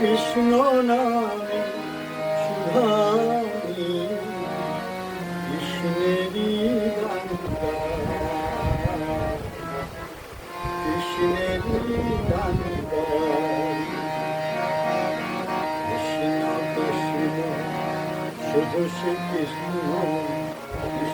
Vishnu Nami, Shubhami, Vishnu Ganga, Vishnu Ganga, Krishna Krishna, Shubha Shri Krishna,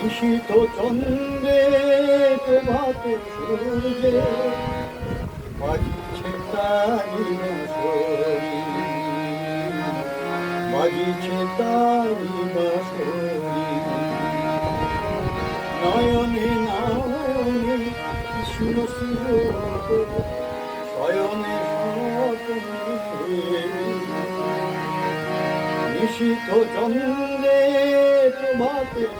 নিশিত চন্দ্রে প্রভাতে সূর্যে বাজিছে তারি বাঁশরি বাজিছে তারি বাঁশরি নয়নে নয়নে কৃষ্ণ স্বরূপ শয়নে স্বপ্নে নিশিত চন্দ্রে প্রভাতে সূর্যে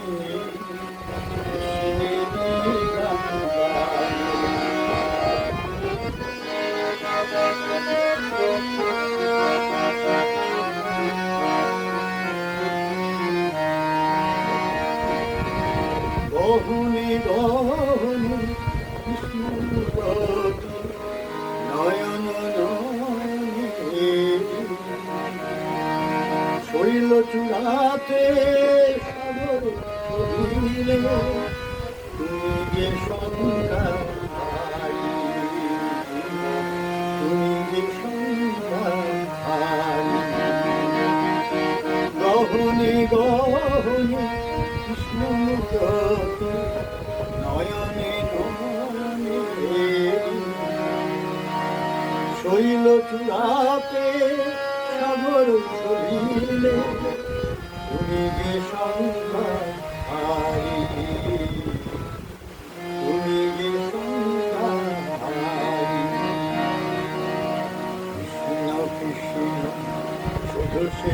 রহনি রহনি কৃষ্ণ নয়ন নয়নে শৈল চূড়াতে তুমি যে সন্ধ্যা তুমি যে সন্ধ্যা রহনি গো মুখতে নয়নে শৈল চূড়াতে সাগর ছড়িলে তুমি যে সন্ধ্যা তুমি যে সন্ধ্যা কৃষ্ণ কৃষ্ণ, শুধু সে